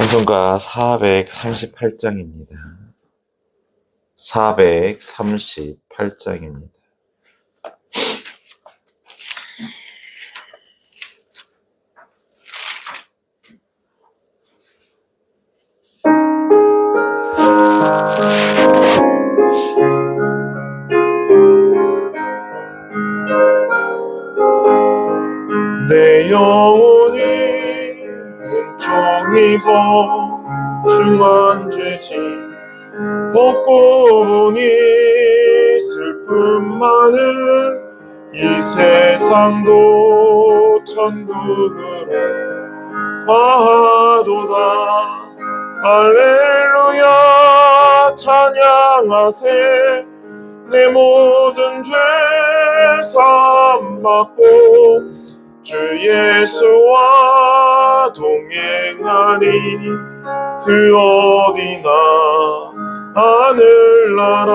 찬송가 438장입니다. 438장입니다. 입어 중한 죄짐 벗고 보니 슬픔 많은 이 세상도 천국으로 와도다. 할렐루야 찬양하세. 내 모든 죄 사함받고 주 예수와 동행하니 그 어디나 하늘나라.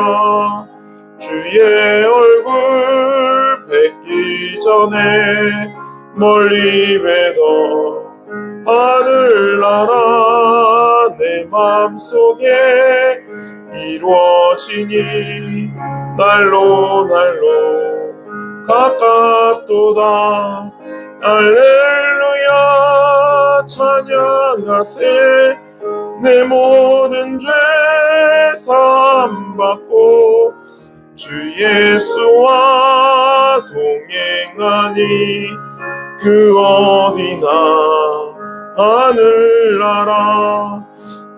주의 얼굴 뵙기 전에 멀리 뵈던 하늘나라 내 맘속에 이루어지니 날로 날로 가깝도다. 할렐루야 찬양하세. 내 모든 죄 사함받고 주 예수와 동행하니 그 어디나 하늘나라.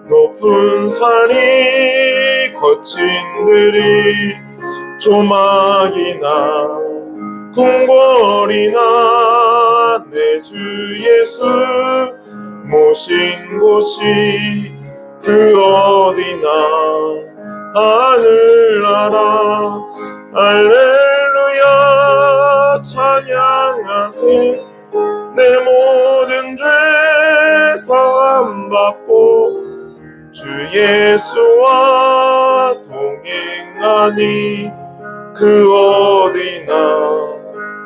높은 산이 거친 들이 조막이나 궁궐이나 내 주 예수 모신 곳이 그 어디나 하늘나라. 할렐루야 찬양하세. 내 모든 죄 사함 받고 주 예수와 동행하니 그 어디나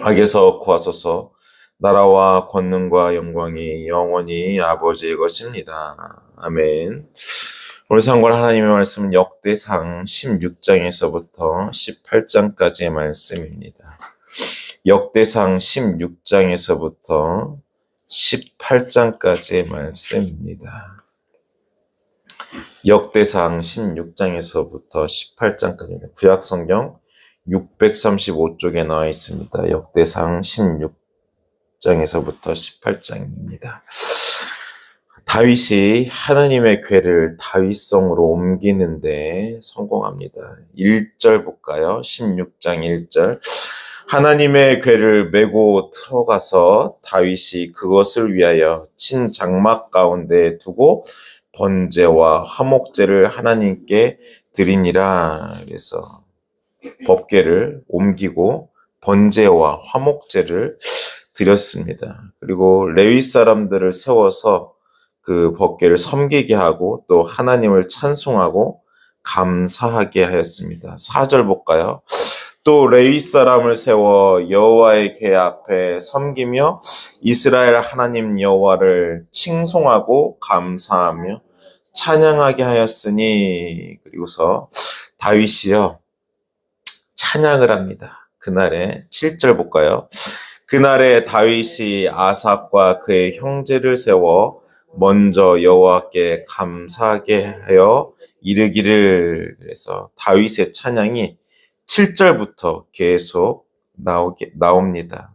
악에서 구하소서 나라와 권능과 영광이 영원히 아버지의 것입니다. 아멘. 오늘 상관 하나님의 말씀은 역대상 16장에서부터 18장까지의 말씀입니다. 역대상 16장에서부터 18장까지의 말씀입니다. 역대상 16장에서부터 18장까지입니다. 구약성경 635쪽에 나와 있습니다. 역대상 16장에서부터 18장입니다. 다윗이 하나님의 괴를 다윗성으로 옮기는데 성공합니다. 1절 볼까요? 16장 1절. 하나님의 괴를 메고 들어가서 다윗이 그것을 위하여 친 장막 가운데 두고 번제와 화목제를 하나님께 드리니라. 그래서 법궤를 옮기고 번제와 화목제를 드렸습니다. 그리고 레위 사람들을 세워서 그 법궤를 섬기게 하고 또 하나님을 찬송하고 감사하게 하였습니다. 4절 볼까요? 또 레위 사람을 세워 여호와의 궤 앞에 섬기며 이스라엘 하나님 여호와를 칭송하고 감사하며 찬양하게 하였으니 그리고서 다윗이요 찬양을 합니다. 그날에 7절 볼까요? 그날에 다윗이 아삽과 그의 형제를 세워 먼저 여호와께 감사하게 하여 이르기를 그래서 다윗의 찬양이 7절부터 계속 나오게 나옵니다.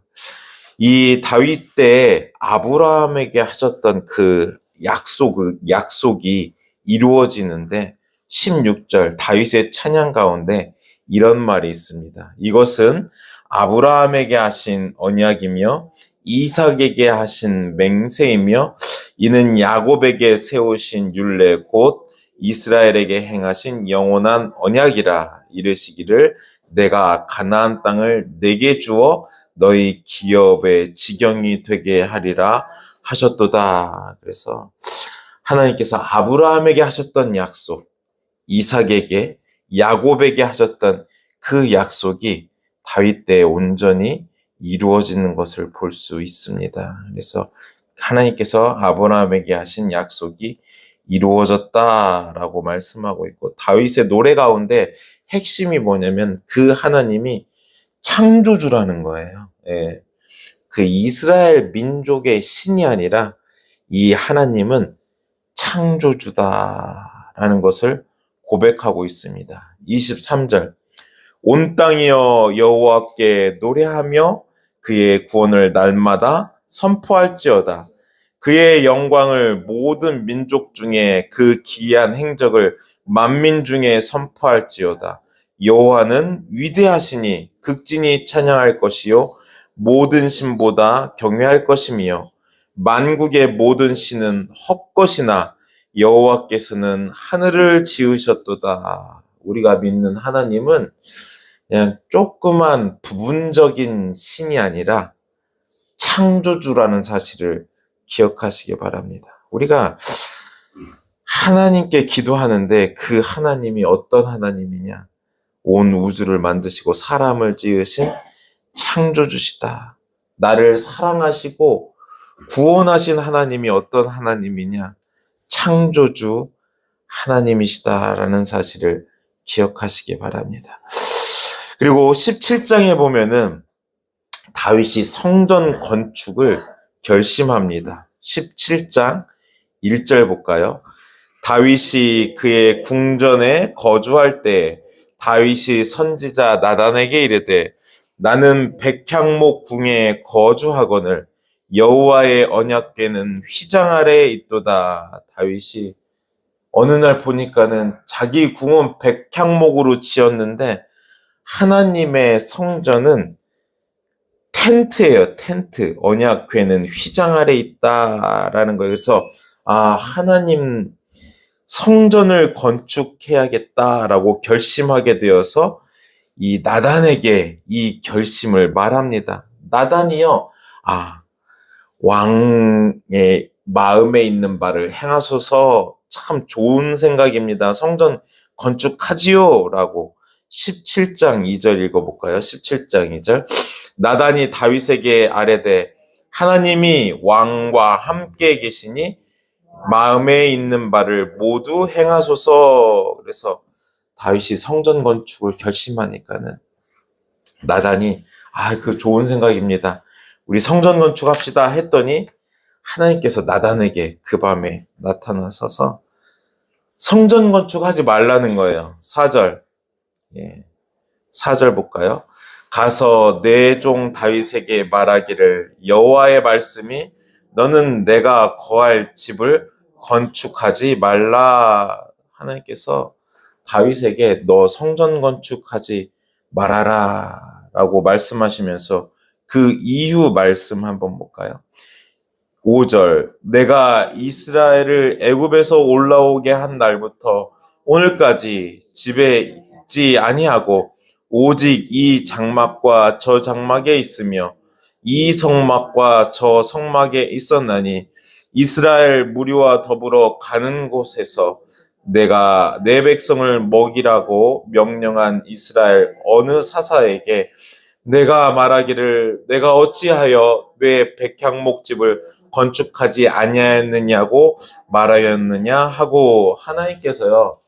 이 다윗 때 아브라함에게 하셨던 그 약속 약속이 이루어지는데 16절 다윗의 찬양 가운데 이런 말이 있습니다. 이것은 아브라함에게 하신 언약이며 이삭에게 하신 맹세이며 이는 야곱에게 세우신 율례 곧 이스라엘에게 행하신 영원한 언약이라 이르시기를 내가 가나안 땅을 내게 주어 너희 기업의 지경이 되게 하리라 하셨도다. 그래서 하나님께서 아브라함에게 하셨던 약속, 이삭에게 야곱에게 하셨던 그 약속이 다윗 때에 온전히 이루어지는 것을 볼 수 있습니다. 그래서 하나님께서 아브라함에게 하신 약속이 이루어졌다라고 말씀하고 있고 다윗의 노래 가운데 핵심이 뭐냐면 그 하나님이 창조주라는 거예요. 예. 그 이스라엘 민족의 신이 아니라 이 하나님은 창조주다라는 것을 고백하고 있습니다. 23절. 온 땅이여 여호와께 노래하며 그의 구원을 날마다 선포할지어다. 그의 영광을 모든 민족 중에 그 기이한 행적을 만민 중에 선포할지어다. 여호와는 위대하시니 극진히 찬양할 것이요 모든 신보다 경외할 것이며 만국의 모든 신은 헛것이나 여호와께서는 하늘을 지으셨도다. 우리가 믿는 하나님은 그냥 조그만 부분적인 신이 아니라 창조주라는 사실을 기억하시기 바랍니다. 우리가 하나님께 기도하는데 그 하나님이 어떤 하나님이냐? 온 우주를 만드시고 사람을 지으신 창조주시다. 나를 사랑하시고 구원하신 하나님이 어떤 하나님이냐? 창조주 하나님이시다라는 사실을 기억하시기 바랍니다. 그리고 17장에 보면은 다윗이 성전 건축을 결심합니다. 17장 1절 볼까요? 다윗이 그의 궁전에 거주할 때 다윗이 선지자 나단에게 이르되 나는 백향목 궁에 거주하거늘 여호와의 언약궤는 휘장 아래에 있도다. 다윗이 어느 날 보니까는 자기 궁은 백향목으로 지었는데 하나님의 성전은 텐트예요, 텐트. 언약궤는 휘장 아래 있다라는 거예요. 그래서 아, 하나님 성전을 건축해야겠다라고 결심하게 되어서 이 나단에게 이 결심을 말합니다. 나단이요, 아, 왕의 마음에 있는 바를 행하소서 참 좋은 생각입니다. 성전 건축하지요. 라고 17장 2절 읽어볼까요? 17장 2절. 나단이 다윗에게 아뢰되 하나님이 왕과 함께 계시니 마음에 있는 바를 모두 행하소서. 그래서 다윗이 성전 건축을 결심하니까는 나단이 아, 그 좋은 생각입니다. 우리 성전 건축합시다 했더니 하나님께서 나단에게 그 밤에 나타나서서 성전 건축하지 말라는 거예요. 4절. 예. 4절 볼까요? 가서 내 종 다윗에게 말하기를 여호와의 말씀이 너는 내가 거할 집을 건축하지 말라 하나님께서 다윗에게 너 성전 건축하지 말아라 라고 말씀하시면서 그 이유 말씀 한번 볼까요? 5절 내가 이스라엘을 애굽에서 올라오게 한 날부터 오늘까지 집에 있지 아니하고 오직 이 장막과 저 장막에 있으며 이 성막과 저 성막에 있었나니 이스라엘 무리와 더불어 가는 곳에서 내가 내 백성을 먹이라고 명령한 이스라엘 어느 사사에게 내가 말하기를 내가 어찌하여 내 백향목집을 건축하지 아니하였느냐고 말하였느냐 하고 하나님께서요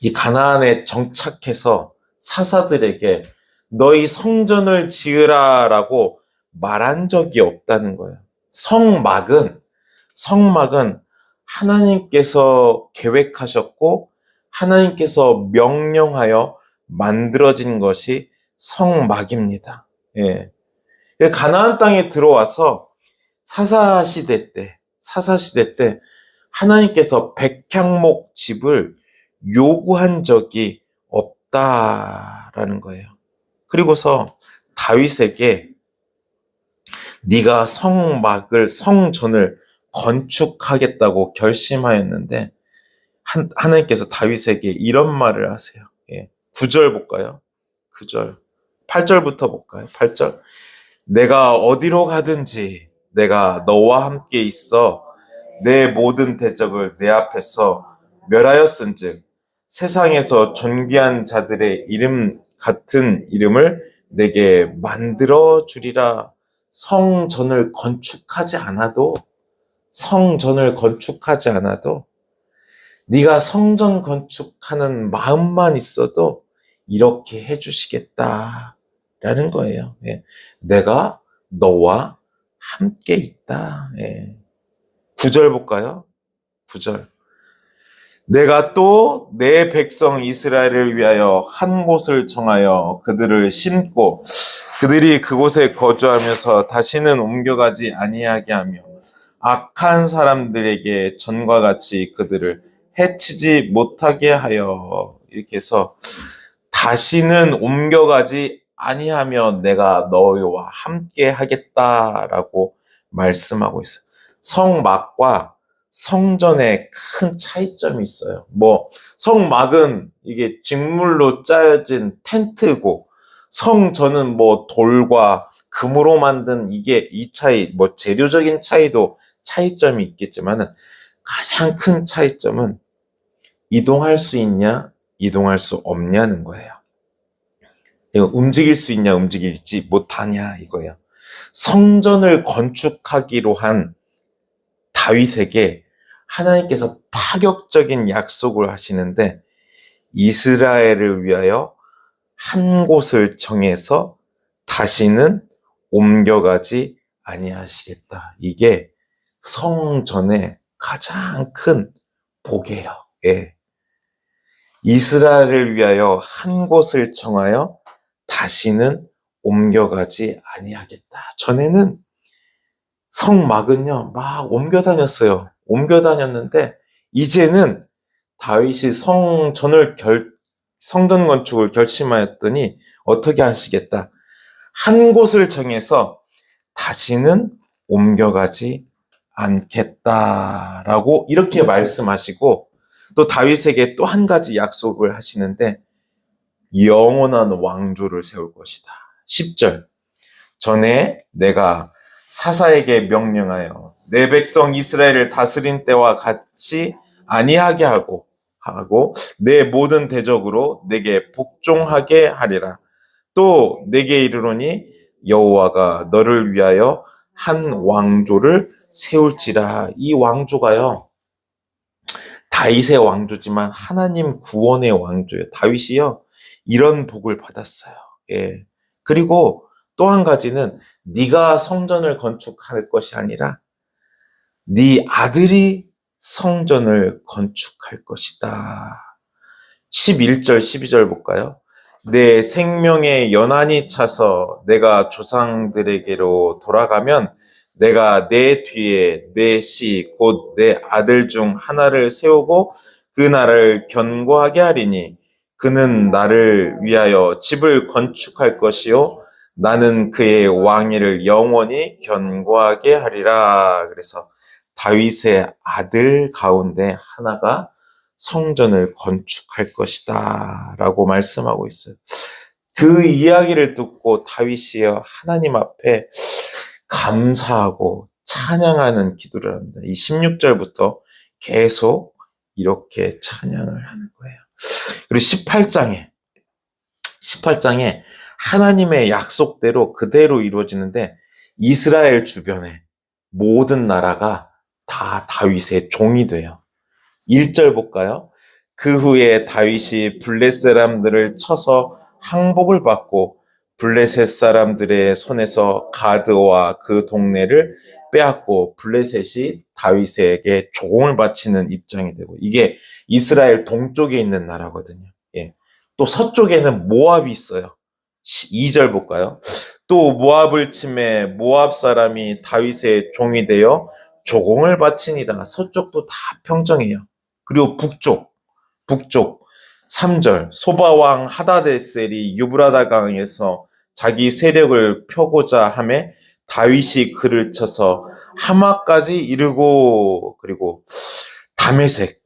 이 가나안에 정착해서 사사들에게 너희 성전을 지으라라고 말한 적이 없다는 거예요. 성막은 성막은 하나님께서 계획하셨고 하나님께서 명령하여 만들어진 것이 성막입니다. 예. 가나안 땅에 들어와서 사사 시대 때, 사사 시대 때 하나님께서 백향목 집을 요구한 적이 없다라는 거예요. 그리고서 다윗에게 네가 성막을 성전을 건축하겠다고 결심하였는데 한, 하나님께서 다윗에게 이런 말을 하세요. 예. 9절 볼까요? 9절. 8절부터 볼까요? 8절. 내가 어디로 가든지 내가 너와 함께 있어 내 모든 대적을 내 앞에서 멸하였은즉 세상에서 존귀한 자들의 이름 같은 이름을 내게 만들어 주리라. 성전을 건축하지 않아도 성전을 건축하지 않아도 네가 성전 건축하는 마음만 있어도 이렇게 해주시겠다 라는 거예요. 예. 내가 너와 함께 있다. 예. 9절 볼까요? 9절. 내가 또 내 백성 이스라엘을 위하여 한 곳을 정하여 그들을 심고 그들이 그곳에 거주하면서 다시는 옮겨가지 아니하게 하며 악한 사람들에게 전과 같이 그들을 해치지 못하게 하여 이렇게 해서 다시는 옮겨가지 아니하며 내가 너희와 함께 하겠다라고 말씀하고 있어요. 성막과 성전에 큰 차이점이 있어요. 뭐 성막은 이게 직물로 짜여진 텐트고 성전은 뭐 돌과 금으로 만든 이게 이 차이 뭐 재료적인 차이도 차이점이 있겠지만은 가장 큰 차이점은 이동할 수 있냐 이동할 수 없냐는 거예요. 움직일 수 있냐 움직일지 못하냐 이거예요. 성전을 건축하기로 한 다윗에게 하나님께서 파격적인 약속을 하시는데 이스라엘을 위하여 한 곳을 정해서 다시는 옮겨가지 아니하시겠다. 이게 성전의 가장 큰 복이에요. 예. 이스라엘을 위하여 한 곳을 정하여 다시는 옮겨가지 아니하겠다. 전에는 성막은요, 막 옮겨 다녔어요. 옮겨 다녔는데, 이제는 다윗이 성전을 결, 성전 건축을 결심하였더니 어떻게 하시겠다. 한 곳을 정해서 다시는 옮겨가지 않겠다라고 이렇게 말씀하시고 또 다윗에게 또 한 가지 약속을 하시는데 영원한 왕조를 세울 것이다. 10절. 전에 내가 사사에게 명령하여 내 백성 이스라엘을 다스린 때와 같이 아니하게 하고 하고 내 모든 대적으로 내게 복종하게 하리라. 또 내게 이르노니 여호와가 너를 위하여 한 왕조를 세울지라. 이 왕조가요. 다윗의 왕조지만 하나님 구원의 왕조예요. 다윗이요. 이런 복을 받았어요. 예. 그리고 또 한 가지는 네가 성전을 건축할 것이 아니라 네 아들이 성전을 건축할 것이다. 11절, 12절 볼까요? 내 생명에 연한이 차서 내가 조상들에게로 돌아가면 내가 내 뒤에 내 씨, 곧 내 아들 중 하나를 세우고 그 나를 견고하게 하리니 그는 나를 위하여 집을 건축할 것이요. 나는 그의 왕위를 영원히 견고하게 하리라. 그래서 다윗의 아들 가운데 하나가 성전을 건축할 것이다. 라고 말씀하고 있어요. 그 이야기를 듣고 다윗이 하나님 앞에 감사하고 찬양하는 기도를 합니다. 이 16절부터 계속 이렇게 찬양을 하는 거예요. 그리고 18장에, 18장에 하나님의 약속대로 그대로 이루어지는데 이스라엘 주변에 모든 나라가 다 다윗의 종이 돼요. 1절 볼까요? 그 후에 다윗이 블레 사람들을 쳐서 항복을 받고 블레셋 사람들의 손에서 가드와 그 동네를 빼앗고 블레셋이 다윗에게 조공을 바치는 입장이 되고 이게 이스라엘 동쪽에 있는 나라거든요. 예. 또 서쪽에는 모압이 있어요. 2절 볼까요? 또 모압을 침해 모압 사람이 다윗의 종이 되어 조공을 바치니라. 서쪽도 다 평정해요. 그리고 북쪽, 북쪽 3절 소바왕 하다데셀이 유브라다 강에서 자기 세력을 펴고자 함에 다윗이 그를 쳐서 하마까지 이르고 그리고 다메색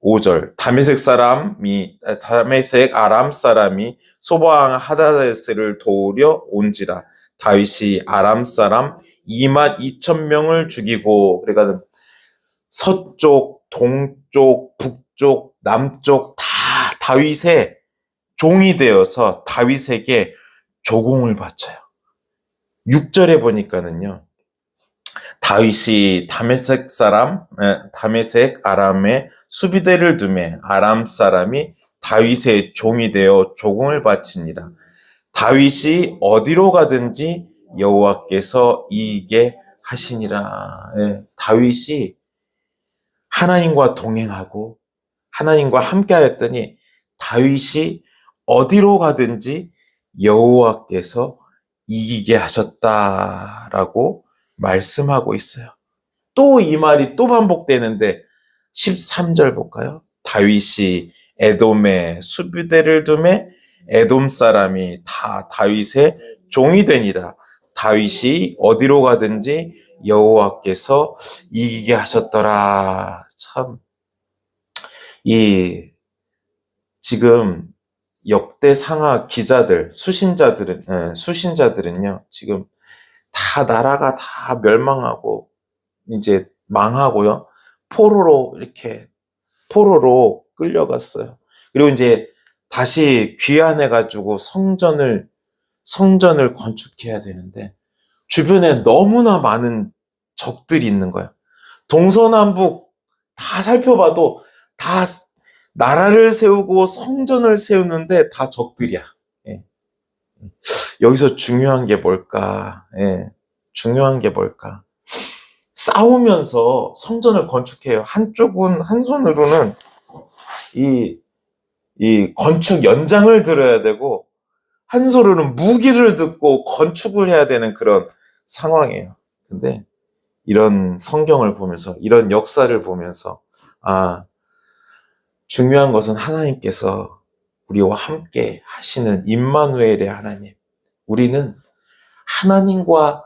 5절 다메색 사람이 아, 다메색 아람 사람이 소바왕 하다데스를 도우려 온지라 다윗이 아람 사람 2만 2천 명을 죽이고 그러니까 서쪽, 동쪽, 북쪽, 남쪽 다 다윗의 종이 되어서 다윗에게 조공을 바쳐요. 6절에 보니까는요. 다윗이 다메색 사람, 에, 다메색 아람의 수비대를 두매 아람 사람이 다윗의 종이 되어 조공을 바치니라. 다윗이 어디로 가든지 여호와께서 이기게 하시니라. 예, 다윗이 하나님과 동행하고 하나님과 함께하였더니 다윗이 어디로 가든지 여호와께서 이기게 하셨다라고 말씀하고 있어요. 또 이 말이 또 반복되는데 13절 볼까요? 다윗이 에돔에 수비대를 두매 에돔 사람이 다 다윗의 종이 되니라. 다윗이 어디로 가든지 여호와께서 이기게 하셨더라. 참, 이, 지금 역대 상하 기자들, 수신자들은, 예, 수신자들은요, 지금 다 나라가 다 멸망하고, 이제 망하고요, 포로로 이렇게, 포로로 끌려갔어요. 그리고 이제 다시 귀환해가지고 성전을, 성전을 건축해야 되는데, 주변에 너무나 많은 적들이 있는 거야. 동서남북 다 살펴봐도 다 나라를 세우고 성전을 세우는데 다 적들이야. 예. 여기서 중요한 게 뭘까? 예. 중요한 게 뭘까? 싸우면서 성전을 건축해요. 한쪽은, 한 손으로는 이, 이 건축 연장을 들어야 되고, 한 손으로는 무기를 듣고 건축을 해야 되는 그런 상황이에요. 근데 이런 성경을 보면서, 이런 역사를 보면서, 아, 중요한 것은 하나님께서 우리와 함께 하시는 임마누엘의 하나님. 우리는 하나님과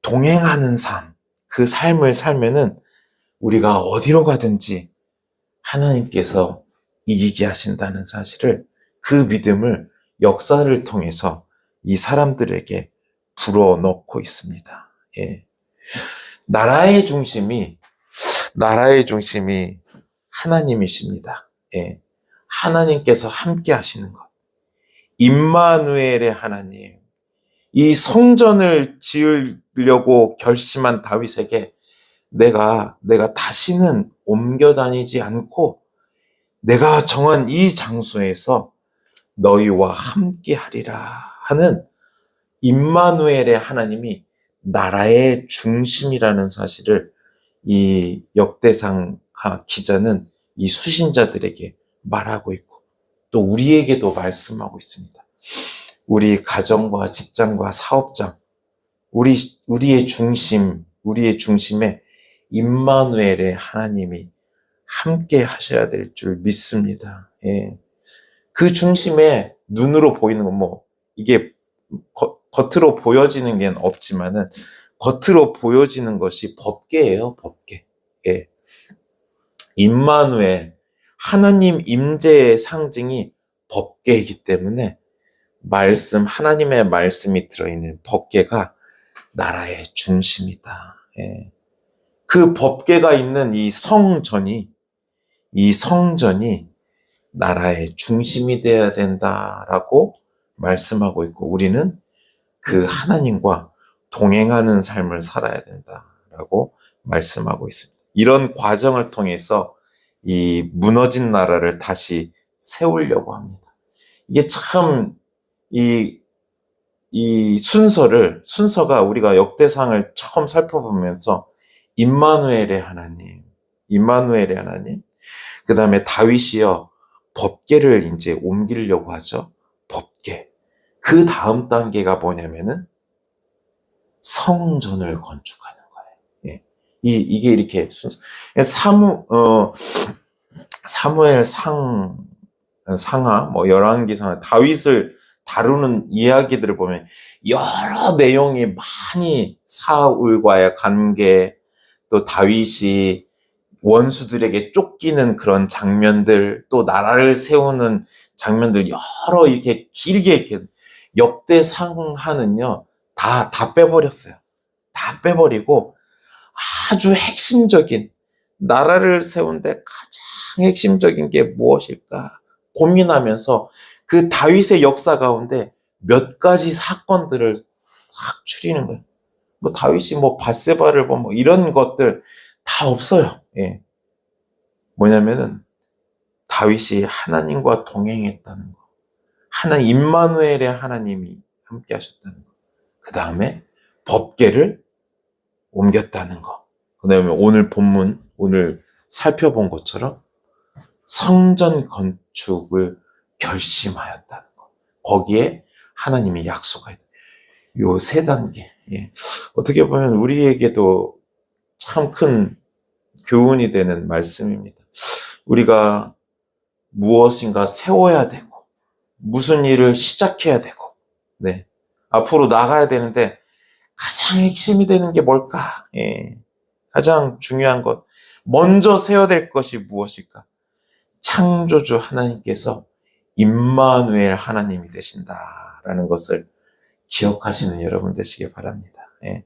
동행하는 삶, 그 삶을 살면은 우리가 어디로 가든지 하나님께서 이기게 하신다는 사실을 그 믿음을 역사를 통해서 이 사람들에게 불어넣고 있습니다. 예. 나라의 중심이, 나라의 중심이 하나님이십니다. 예. 하나님께서 함께 하시는 것. 임마누엘의 하나님. 이 성전을 지으려고 결심한 다윗에게 내가, 내가 다시는 옮겨 다니지 않고 내가 정한 이 장소에서 너희와 함께 하리라 하는 임마누엘의 하나님이 나라의 중심이라는 사실을 이 역대상 기자는 이 수신자들에게 말하고 있고 또 우리에게도 말씀하고 있습니다. 우리 가정과 직장과 사업장, 우리 우리의 중심, 우리의 중심에 임마누엘의 하나님이 함께 하셔야 될 줄 믿습니다. 예. 그 중심에 눈으로 보이는 건 뭐 이게 거, 겉으로 보여지는 게 없지만은 겉으로 보여지는 것이 법계예요, 법계. 예. 임마누엘 하나님 임재의 상징이 법계이기 때문에 말씀 하나님의 말씀이 들어있는 법계가 나라의 중심이다. 예. 그 법계가 있는 이 성전이 이 성전이 나라의 중심이 되어야 된다라고 말씀하고 있고 우리는 그 하나님과 동행하는 삶을 살아야 된다라고 말씀하고 있습니다. 이런 과정을 통해서 이 무너진 나라를 다시 세우려고 합니다. 이게 참, 이, 이 순서를, 순서가 우리가 역대상을 처음 살펴보면서 임마누엘의 하나님, 임마누엘의 하나님, 그 다음에 다윗이요, 법계를 이제 옮기려고 하죠. 법계. 그 다음 단계가 뭐냐면은 성전을 건축하는. 이, 이게 이렇게 순서. 사무, 어, 사무엘 상, 상하, 뭐, 열왕기상, 다윗을 다루는 이야기들을 보면 여러 내용이 많이 사울과의 관계, 또 다윗이 원수들에게 쫓기는 그런 장면들, 또 나라를 세우는 장면들 여러 이렇게 길게 이렇게 역대상하는요, 다, 다 빼버렸어요. 다 빼버리고 아주 핵심적인 나라를 세운데 가장 핵심적인 게 무엇일까 고민하면서 그 다윗의 역사 가운데 몇 가지 사건들을 싹 추리는 거예요. 뭐 다윗이 뭐 바세바를 뭐 이런 것들 다 없어요. 예. 뭐냐면은 다윗이 하나님과 동행했다는 거. 하나 임마누엘의 하나님이 함께 하셨다는 거. 그 다음에 법계를 옮겼다는 거. 그 다음에 오늘 본문, 오늘 살펴본 것처럼 성전 건축을 결심하였다는 거. 거기에 하나님이 약속하였다. 요세 단계. 예. 어떻게 보면 우리에게도 참 큰 교훈이 되는 말씀입니다. 우리가 무엇인가 세워야 되고, 무슨 일을 시작해야 되고, 네. 앞으로 나가야 되는데, 가장 핵심이 되는 게 뭘까? 예. 가장 중요한 것. 먼저 세워야 될 것이 무엇일까? 창조주 하나님께서 임마누엘 하나님이 되신다라는 것을 기억하시는 여러분 되시길 바랍니다. 예.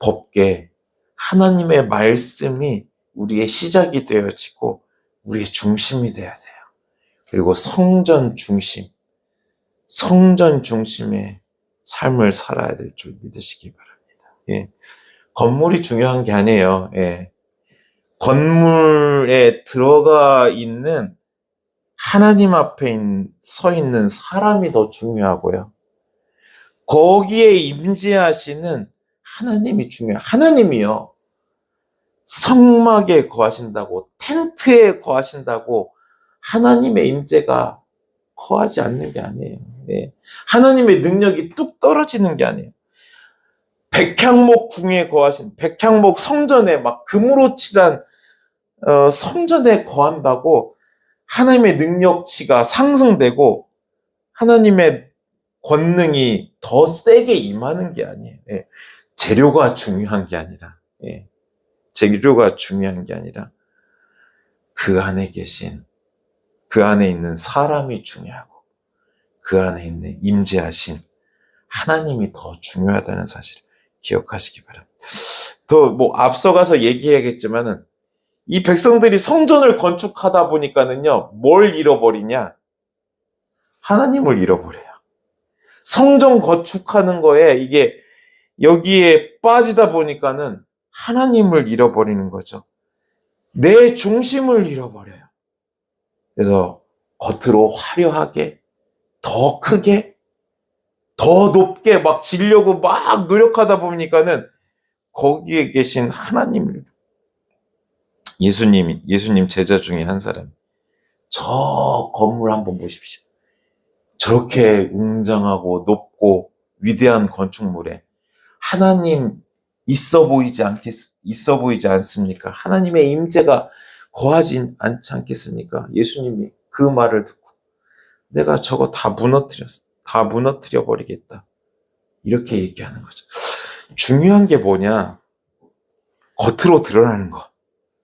법계 하나님의 말씀이 우리의 시작이 되어지고 우리의 중심이 되어야 돼요. 그리고 성전 중심, 성전 중심의 삶을 살아야 될 줄 믿으시기 바랍니다. 예. 건물이 중요한 게 아니에요. 예. 건물에 들어가 있는 하나님 앞에 서 있는 사람이 더 중요하고요. 거기에 임재하시는 하나님이 중요해요. 하나님이요. 성막에 거하신다고, 텐트에 거하신다고 하나님의 임재가 거하지 않는 게 아니에요. 네. 하나님의 능력이 뚝 떨어지는 게 아니에요. 백향목 궁에 거하신, 백향목 성전에 막 금으로 칠한 어, 성전에 거한다고 하나님의 능력치가 상승되고 하나님의 권능이 더 세게 임하는 게 아니에요. 예. 재료가 중요한 게 아니라, 예. 재료가 중요한 게 아니라 그 안에 계신 그 안에 있는 사람이 중요하고 그 안에 있는 임재하신 하나님이 더 중요하다는 사실을 기억하시기 바랍니다. 더 뭐 앞서가서 얘기해야겠지만은 이 백성들이 성전을 건축하다 보니까는요, 뭘 잃어버리냐? 하나님을 잃어버려요. 성전 건축하는 거에 이게 여기에 빠지다 보니까는 하나님을 잃어버리는 거죠. 내 중심을 잃어버려요. 그래서 겉으로 화려하게, 더 크게, 더 높게 막 지려고 막 노력하다 보니까는 거기에 계신 하나님을 예수님, 예수님 제자 중에 한 사람. 저 건물 한번 보십시오. 저렇게 웅장하고 높고 위대한 건축물에 하나님 있어 보이지 않겠, 있어 보이지 않습니까? 하나님의 임재가 거하지 않지 않겠습니까? 예수님이 그 말을 듣고 내가 저거 다 무너뜨렸어. 다 무너뜨려 버리겠다. 이렇게 얘기하는 거죠. 중요한 게 뭐냐? 겉으로 드러나는 거.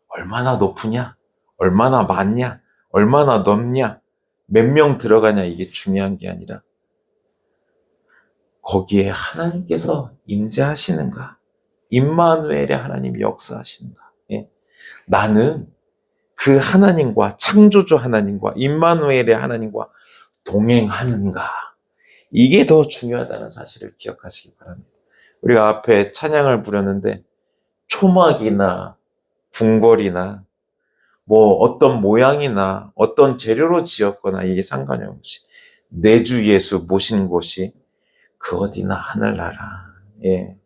얼마나 높으냐? 얼마나 많냐? 얼마나 넓냐? 몇 명 들어가냐? 이게 중요한 게 아니라 거기에 하나님께서 임재하시는가? 임마누엘의 하나님이 역사하시는가? 예? 나는 그 하나님과 창조주 하나님과 임마누엘의 하나님과 동행하는가? 이게 더 중요하다는 사실을 기억하시기 바랍니다. 우리가 앞에 찬양을 부렸는데 초막이나 궁궐이나 뭐 어떤 모양이나 어떤 재료로 지었거나 이게 상관이 없이 내 주 예수 모신 곳이 그 어디나 하늘나라. 예.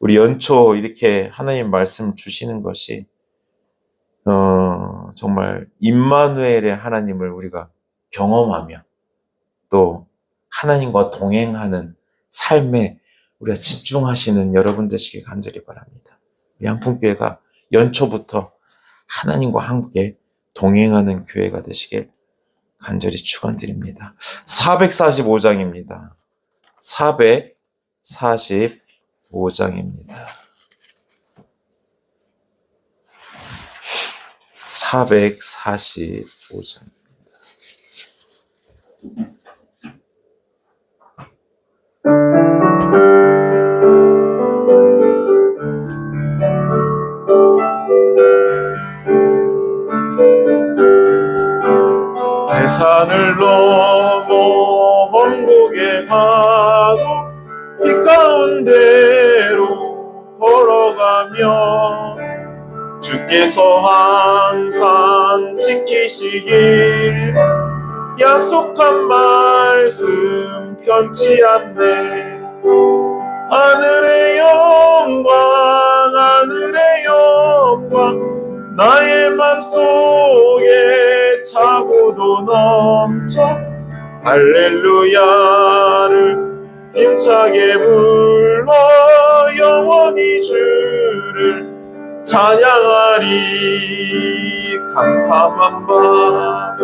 우리 연초 이렇게 하나님 말씀 주시는 것이 어, 정말 임마누엘의 하나님을 우리가 경험하며 또 하나님과 동행하는 삶에 우리가 집중하시는 여러분 되시길 간절히 바랍니다. 양품교회가 연초부터 하나님과 함께 동행하는 교회가 되시길 간절히 축원드립니다. 445장입니다. 445장입니다. 445장. 대산을 넘어 원국에 가도 빛 가운데 주께서 항상 지키시길 약속한 말씀 변치 않네. 하늘의 영광 하늘의 영광 나의 맘속에 차고도 넘쳐 할렐루야를 힘차게 불러 영원히 주를 찬양하리. 캄캄한 밤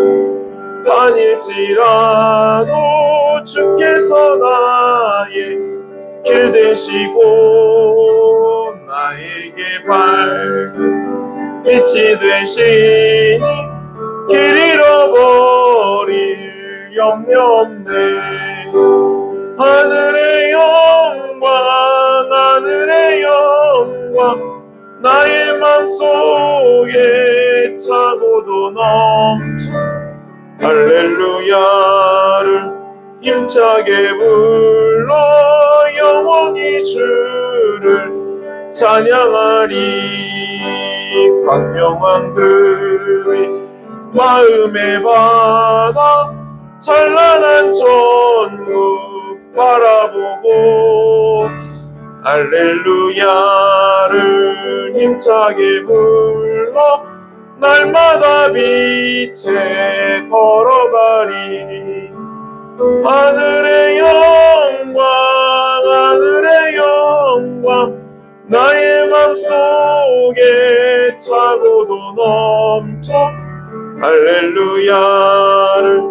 다닐지라도 주께서 나의 길 되시고 나에게 밝은 빛이 되시니 길 잃어버릴 염려 없네. 하늘의 영광 하늘의 영광 나의 맘속에 차고도 넘쳐 할렐루야를 힘차게 불러 영원히 주를 찬양하리. 광명한 그의 마음의 바다 찬란한 전국 바라보고 할렐루야를 힘차게 불러 날마다 빛에 걸어가리. 하늘의 영광 하늘의 영광 나의 맘속에 차고도 넘쳐 할렐루야를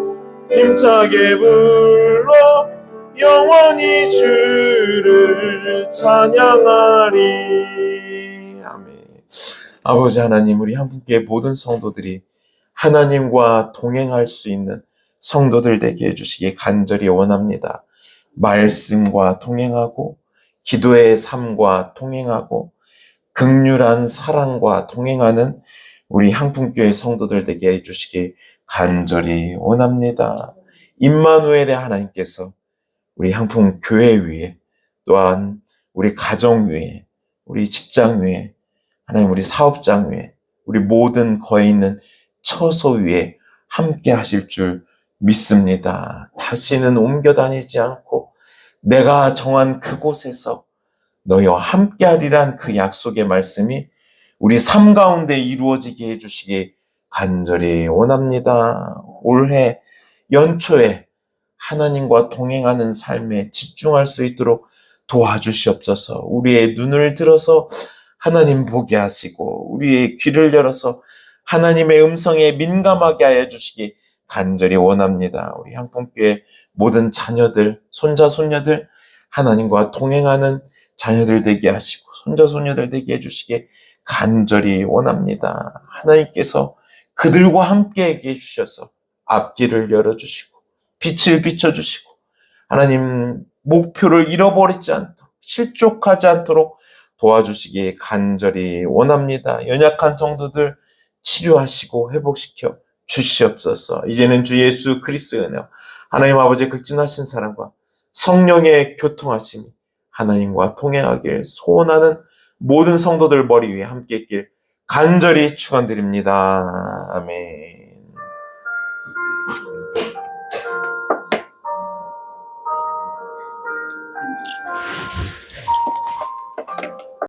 힘차게 불러 영원히 주를 찬양하리. 아멘. 아버지 하나님 우리 한분께 모든 성도들이 하나님과 동행할 수 있는 성도들 되게 해주시기 간절히 원합니다. 말씀과 동행하고 기도의 삶과 동행하고 극률한 사랑과 동행하는 우리 향품교회 성도들 되게 해주시기 간절히 원합니다. 임마누엘의 하나님께서 우리 향품 교회 위에 또한 우리 가정 위에 우리 직장 위에 하나님 우리 사업장 위에 우리 모든 거에 있는 처소 위에 함께 하실 줄 믿습니다. 다시는 옮겨 다니지 않고 내가 정한 그곳에서 너희와 함께 하리란 그 약속의 말씀이 우리 삶 가운데 이루어지게 해주시기 간절히 원합니다. 올해 연초에 하나님과 동행하는 삶에 집중할 수 있도록 도와주시옵소서. 우리의 눈을 들어서 하나님 보게 하시고 우리의 귀를 열어서 하나님의 음성에 민감하게 하여 주시기 간절히 원합니다. 우리 향품교회 모든 자녀들, 손자, 손녀들 하나님과 동행하는 자녀들 되게 하시고 손자, 손녀들 되게 해주시게 간절히 원합니다. 하나님께서 그들과 함께 해주셔서 앞길을 열어주시고 빛을 비춰주시고 하나님 목표를 잃어버리지 않도록 실족하지 않도록 도와주시기 간절히 원합니다. 연약한 성도들 치료하시고 회복시켜 주시옵소서. 이제는 주 예수 그리스도의 은혜와 하나님 아버지의 극진하신 사랑과 성령의 교통하심이 하나님과 통행하길 소원하는 모든 성도들 머리 위에 함께 있길 간절히 축원드립니다. 아멘.